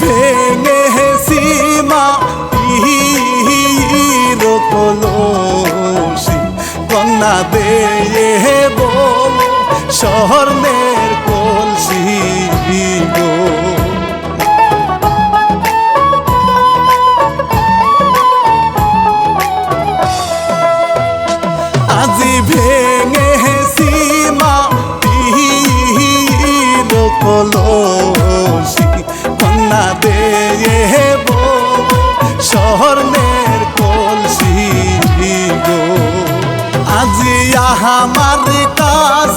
ভেঙে সীমা কন্যা দে বল শহর বাস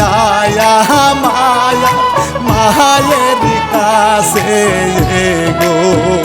মায়া মায়া মায়ের কাছে গো